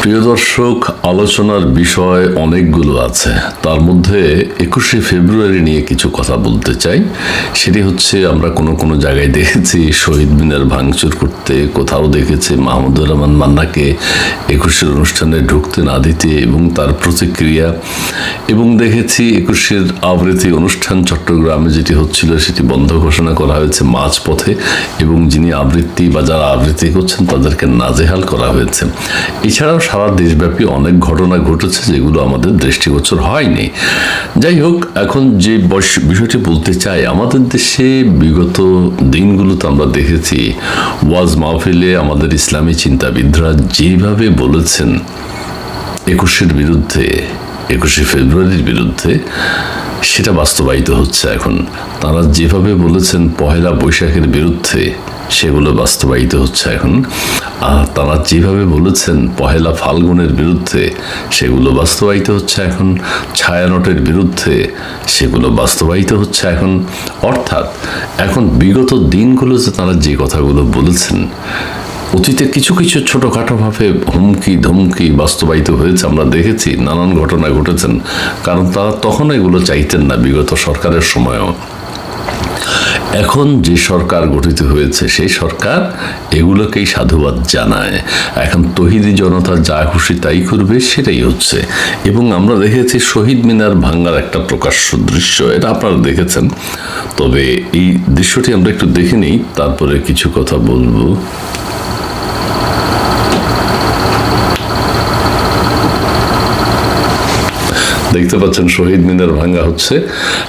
প্রিয় দর্শক, আলোচনার বিষয় অনেকগুলো আছে। তার মধ্যে একুশে ফেব্রুয়ারি নিয়ে কিছু কথা বলতে চাই। সেটি হচ্ছে, আমরা কোনো কোনো জায়গায় দেখেছি, শহীদ মিনার ভাঙচুর করতে, কোথাও দেখেছি, মাহমুদুর রহমান মান্নাকে একুশের অনুষ্ঠানে ঢুকতে না দিতে এবং তার প্রতিক্রিয়া। এবং দেখেছি, একুশের আবৃত্তি অনুষ্ঠান চট্টগ্রামে যেটি হচ্ছিল, সেটি বন্ধ ঘোষণা করা হয়েছে মাঝপথে। এবং যিনি আবৃত্তি বা যারা আবৃত্তি করছেন, তাদেরকে নাজেহাল করা হয়েছে। এছাড়াও সারা দেশব্যাপী অনেক ঘটনা ঘটেছে যেগুলো আমাদের দৃষ্টিগোচর হয়নি। যাই হোক, এখন যে বিষয়টি বলতে চাই, আমাদের দেশে বিগত দিনগুলোতে আমরা দেখেছি, ওয়াজ মাহফিলে আমাদের ইসলামী চিন্তাবিদরা যেভাবে বলেছেন, একুশের বিরুদ্ধে, একুশে ফেব্রুয়ারির বিরুদ্ধে, সেটা বাস্তবায়িত হচ্ছে এখন। তারা যেভাবে বলেছেন, পহেলা বৈশাখের বিরুদ্ধে সেগুলো বাস্তবায়িত হচ্ছে এখন। আর তারা যেভাবে বলেছেন, পহেলা ফাল্গুনের বিরুদ্ধে সেগুলো বাস্তবায়িত হচ্ছে এখন, ছায়ানটের বিরুদ্ধে সেগুলো বাস্তবায়িত হচ্ছে এখন। অর্থাৎ এখন বিগত দিনগুলোতে তারা যে কথাগুলো বলেছেন, অতীতে কিছু কিছু ছোটোখাটোভাবে হুমকি ধমকি বাস্তবায়িত হয়েছে, আমরা দেখেছি, নানান ঘটনা ঘটেছেন। কারণ তারা তখন এগুলো চাইতেন না বিগত সরকারের সময়ও। এখন যে সরকার গঠিত হয়েছে, সেই সরকার এগুলোকেই সাধুবাদ জানায়। এখন তহিদি জনতা যা খুশি তাই করবে, সেটাই হচ্ছে। এবং আমরা দেখেছি শহীদ মিনার ভাঙ্গার একটা প্রকাশ্য দৃশ্য, এটা আপনারা দেখেছেন। তবে এই দৃশ্যটি আমরা একটু দেখে নিই, তারপরে কিছু কথা বলব। দেখতে পাচ্ছেন শহীদ মিনার ভাঙ্গা হচ্ছে।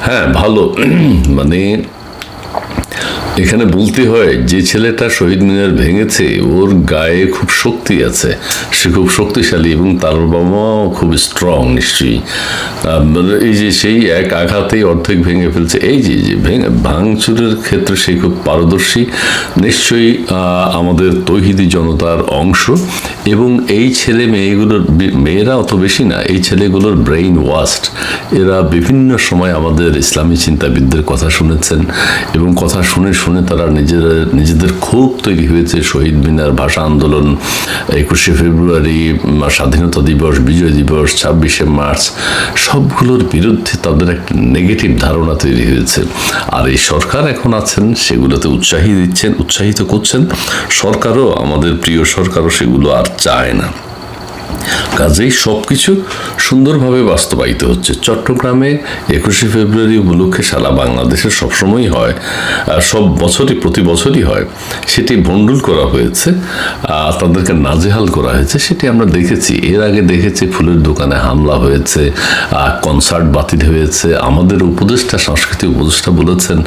হ্যাঁ ভালো। মানে এখানে বলতে হয়, যে ছেলেটা শহীদ মিনার ভেঙেছে, ওর গায়ে খুব শক্তি আছে। সে খুব শক্তিশালী এবং তার বাবা মাও খুব স্ট্রং নিশ্চয়ই। মানে এই যে সেই এক আঘাতেই অর্ধেক ভেঙে ফেলছে। এই যে যে ভেঙে, ভাঙচুরের ক্ষেত্রে সে খুব পারদর্শী। নিশ্চয়ই আমাদের তৈহিদি জনতার অংশ। এবং এই ছেলে মেয়েগুলোর মেয়েরা অত বেশি না, এই ছেলেগুলোর ব্রেইন ওয়াস্ট এরা বিভিন্ন সময় আমাদের ইসলামী চিন্তাবিদদের কথা শুনেছেন এবং কথা শুনে শুনে তারা নিজেরা, নিজেদের ক্ষোভ তৈরি হয়েছে। শহীদ মিনার ভাষা আন্দোলন, একুশে ফেব্রুয়ারি স্বাধীনতা দিবস, বিজয় দিবস, ছাব্বিশে মার্চ, সবগুলোর বিরুদ্ধে তাদের একটা নেগেটিভ ধারণা তৈরি হয়েছে। আর এই সরকার এখন আছেন, সেগুলোতে উৎসাহী দিচ্ছেন, উৎসাহিত করছেন। সরকারও, আমাদের প্রিয় সরকারও সেগুলো আর চায় না। কাজেই সব কিছু সুন্দরভাবে বাস্তবায়িত হচ্ছে। চট্টগ্রামে একুশে ফেব্রুয়ারি উপলক্ষে সারা বাংলাদেশে সবসময়ই হয়, আর সব বছরই, প্রতি বছরই হয়। সেটি ভণ্ডুল করা হয়েছে, আর তাদেরকে নাজেহাল করা হয়েছে, সেটি আমরা দেখেছি। এর আগে দেখেছি ফুলের দোকানে হামলা হয়েছে কনসার্ট বাতিল হয়েছে। আমাদের উপদেষ্টা, সাংস্কৃতিক উপদেষ্টা বলেছেন,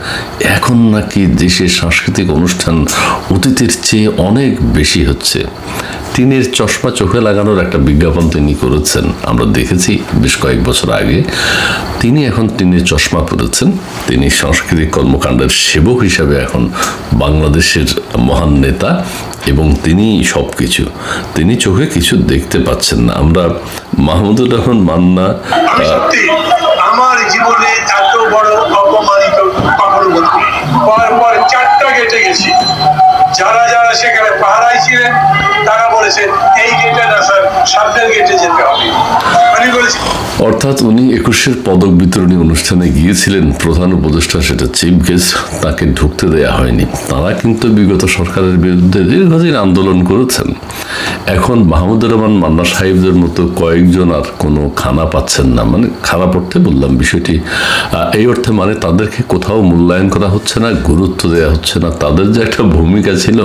এখন নাকি দেশের সাংস্কৃতিক অনুষ্ঠান অতীতের চেয়ে অনেক বেশি হচ্ছে। টিনের চশমা চোখে লাগানোর একটা বিজ্ঞাপন তিনি করেছেন। আমরা দেখেছি বেশ কয়েক বছর আগে। তিনি এখন টিনের চশমা পরেছেন। তিনি সাংস্কৃতিক কর্মকাণ্ডের সেবক হিসাবে এখন বাংলাদেশের মহান নেতা এবং তিনি সব কিছু তিনি চোখে কিছু দেখতে পাচ্ছেন না। আমরা মাহমুদুর রহমান মান্না আমার জীবনে এত বড় অপমানিত কখনো পর পর চারটা গেটে গেছি। যারা যারা সেখানে পাহারায় ছিলেন, তারা বলেছেন, এই গেটে না স্যার সামনের গেটে যেতে হবে। আমি বলেছি, অর্থাৎ উনি একুশের পদক বিতরণী অনুষ্ঠানে গিয়েছিলেন। প্রধান উপদেষ্টা সেটা চিফ গেস্ট, তাকে ঢুকতে দেয়া হয়নি। তারা কিন্তু বিগত সরকারের বিরুদ্ধে দীর্ঘদিন আন্দোলন করেছেন। এখন মাহমুদুর রহমান, মান্না সাহেবদের মতো কয়েকজন আর কোনো খানা পাচ্ছেন না। মানে খারাপ অর্থে বললাম বিষয়টি। এই অর্থে মানে তাদেরকে কোথাও মূল্যায়ন করা হচ্ছে না, গুরুত্ব দেওয়া হচ্ছে না। তাদের যে একটা ভূমিকা ছিল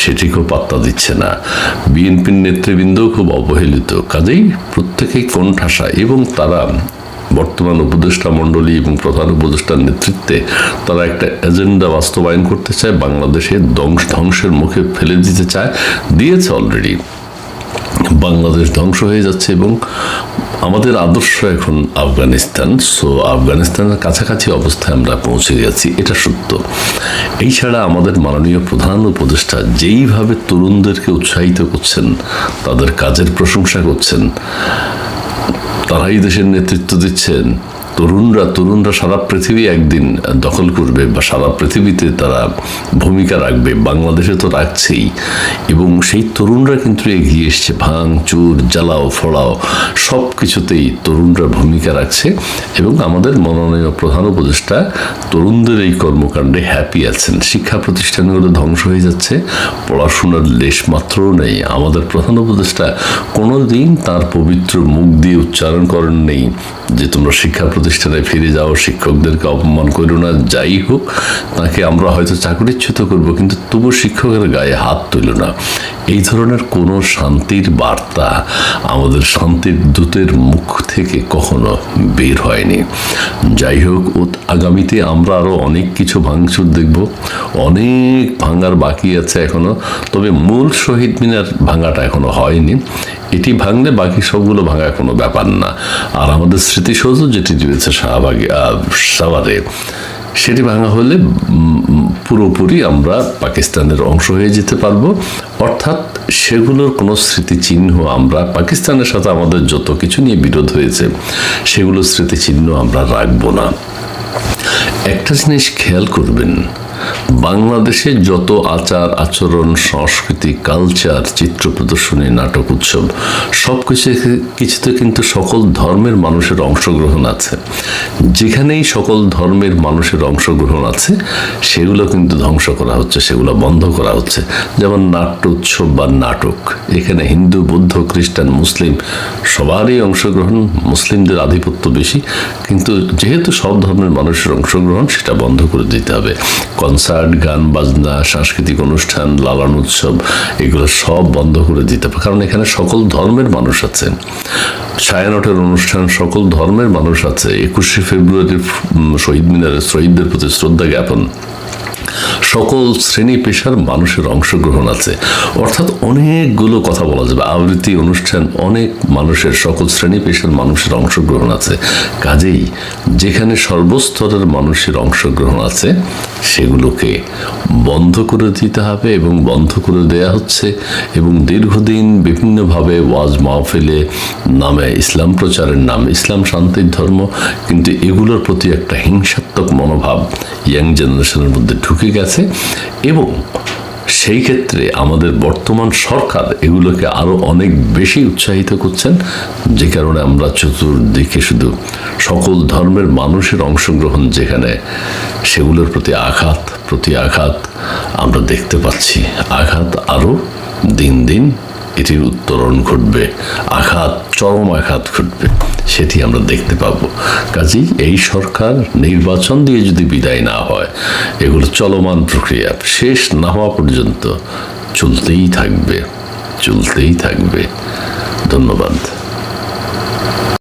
সেটিকেও পাত্তা দিচ্ছে না। বিএনপির নেতৃবৃন্দ খুব অবহেলিত। কাজেই প্রত্যেকেই কোণঠাসা এবং তারা বর্তমান উপদেষ্টা মণ্ডলী এবং প্রধান উপদেষ্টার নেতৃত্বে তারা একটা এজেন্ডা বাস্তবায়ন করতে চায়, বাংলাদেশে ধ্বংস ধ্বংসের মুখে ফেলে দিতে চায়, দিয়েছে অলরেডি বাংলাদেশ ধ্বংস হয়ে যাচ্ছে এবং আমাদের আদর্শ এখন আফগানিস্তান। সো আফগানিস্তানের কাছাকাছি অবস্থায় আমরা পৌঁছে গেছি, এটা সত্য। এই ছাড়া আমাদের মাননীয় প্রধান উপদেষ্টা যেইভাবে তরুণদেরকে উৎসাহিত করছেন, তাদের কাজের প্রশংসা করছেন, তারাই দেশের নেতৃত্ব দিচ্ছেন তরুণরা তরুণরা সারা পৃথিবী একদিন দখল করবে বা সারা পৃথিবীতে তারা ভূমিকা রাখবে। বাংলাদেশে তো রাখছেই। এবং সেই তরুণরা কিন্তু এগিয়ে এসছে। ভাঙ চুর জ্বালাও, ফড়াও সব কিছুতেই তরুণরা ভূমিকা রাখছে এবং আমাদের মনোনীয় প্রধান উপদেষ্টা তরুণদের এই কর্মকাণ্ডে হ্যাপি আছেন। শিক্ষা প্রতিষ্ঠানগুলো ধ্বংস হয়ে যাচ্ছে, পড়াশোনার লেশ মাত্রও নেই। আমাদের প্রধান উপদেষ্টা কোনো দিন তার পবিত্র মুখ দিয়ে উচ্চারণ করেন নেই যে তোমরা শিক্ষা প্রতিষ্ঠানে ফিরে যাও, শিক্ষকদেরকে অপমান করো না, যাই হোক, তাকে আমরা হয়তো চাকরিচ্যুত করব, কিন্তু তবু শিক্ষকের গায়ে হাত তুলো না। এই ধরনের কোনো শান্তির বার্তা, আমাদের শান্তির দূতের মুখ থেকে কখনো বের হয়নি। যাই হোক আগামীতে আমরা আরও অনেক কিছু ভাঙচুর দেখব। অনেক ভাঙার বাকি আছে এখনও। তবে মূল শহীদ মিনার ভাঙাটা এখনও হয়নি। এটি ভাঙলে বাকি সবগুলো ভাঙা কোনো ব্যাপার না। আর আমাদের স্মৃতিসৌধ যেটি রয়েছে শাহবাগে সাভারে সেটি ভাঙা হলে পুরোপুরি আমরা পাকিস্তানের অংশ হয়ে যেতে পারব। অর্থাৎ সেগুলোর কোনো স্মৃতিচিহ্ন আমরা, পাকিস্তানের সাথে আমাদের যত কিছু নিয়ে বিরোধ হয়েছে সেগুলোর স্মৃতিচিহ্ন আমরা রাখব না। একটা জিনিস খেয়াল করবেন বাংলাদেশে যত আচার আচরণ, সংস্কৃতি কালচার চিত্র প্রদর্শনী, নাটক, উৎসব সব কিছু কিছুতে কিন্তু সকল ধর্মের মানুষের অংশগ্রহণ আছে। যেখানেই সকল ধর্মের মানুষের অংশগ্রহণ আছে, সেগুলো কিন্তু ধ্বংস করা হচ্ছে, সেগুলো বন্ধ করা হচ্ছে। যেমন নাট্য উৎসব বা নাটক, এখানে হিন্দু, বৌদ্ধ, খ্রিস্টান, মুসলিম সবারই অংশগ্রহণ, মুসলিমদের আধিপত্য বেশি। কিন্তু যেহেতু সব ধর্মের মানুষের অংশগ্রহণ, সেটা বন্ধ করে দিতে হবে। কনসার্ট গান, বাজনা, সাংস্কৃতিক অনুষ্ঠান, লালন উৎসব, এগুলো সব বন্ধ করে দিতে হবে। কারণ এখানে সকল ধর্মের মানুষ আছে ছায়ানটের অনুষ্ঠান, সকল ধর্মের মানুষ আছে। একুশে ফেব্রুয়ারি শহীদ মিনারে শহীদদের প্রতি শ্রদ্ধা জ্ঞাপন। সকল শ্রেণি পেশার মানুষের অংশগ্রহণ আছে। অর্থাৎ অনেকগুলো কথা বলা যাবে। আবৃত্তি অনুষ্ঠান, অনেক মানুষের, সকল শ্রেণি পেশার মানুষের অংশগ্রহণ আছে। কাজেই যেখানে সর্বস্তরের মানুষের অংশগ্রহণ আছে, সেগুলোকে বন্ধ করে দিতে হবে এবং বন্ধ করে দেয়া হচ্ছে এবং দীর্ঘদিন বিভিন্নভাবে ওয়াজ মাহফিলে নামে ইসলাম প্রচারের নাম, ইসলাম শান্তির ধর্ম, কিন্তু এগুলোর প্রতি একটা হিংসাত্মক মনোভাব ইয়াং জেনারেশনের মধ্যে ঢুকে গেছে। এবং সেই ক্ষেত্রে আমাদের বর্তমান সরকার এগুলোকে আরও অনেক বেশি উৎসাহিত করছেন, যে কারণে আমরা চতুর্দিকে শুধু সকল ধর্মের মানুষের অংশগ্রহণ যেখানে, সেগুলোর প্রতি আঘাত প্রতি আঘাত আমরা দেখতে পাচ্ছি। আঘাত আরও দিন দিন এটির উত্তরণ ঘটবে, আঘাত, চরম আঘাত ঘটবে, সেটি আমরা দেখতে পাব। কাজেই এই সরকার নির্বাচন দিয়ে যদি বিদায় না হয়, এগুলো চলমান প্রক্রিয়া, শেষ না হওয়া পর্যন্ত চলতেই থাকবে চলতেই থাকবে। ধন্যবাদ।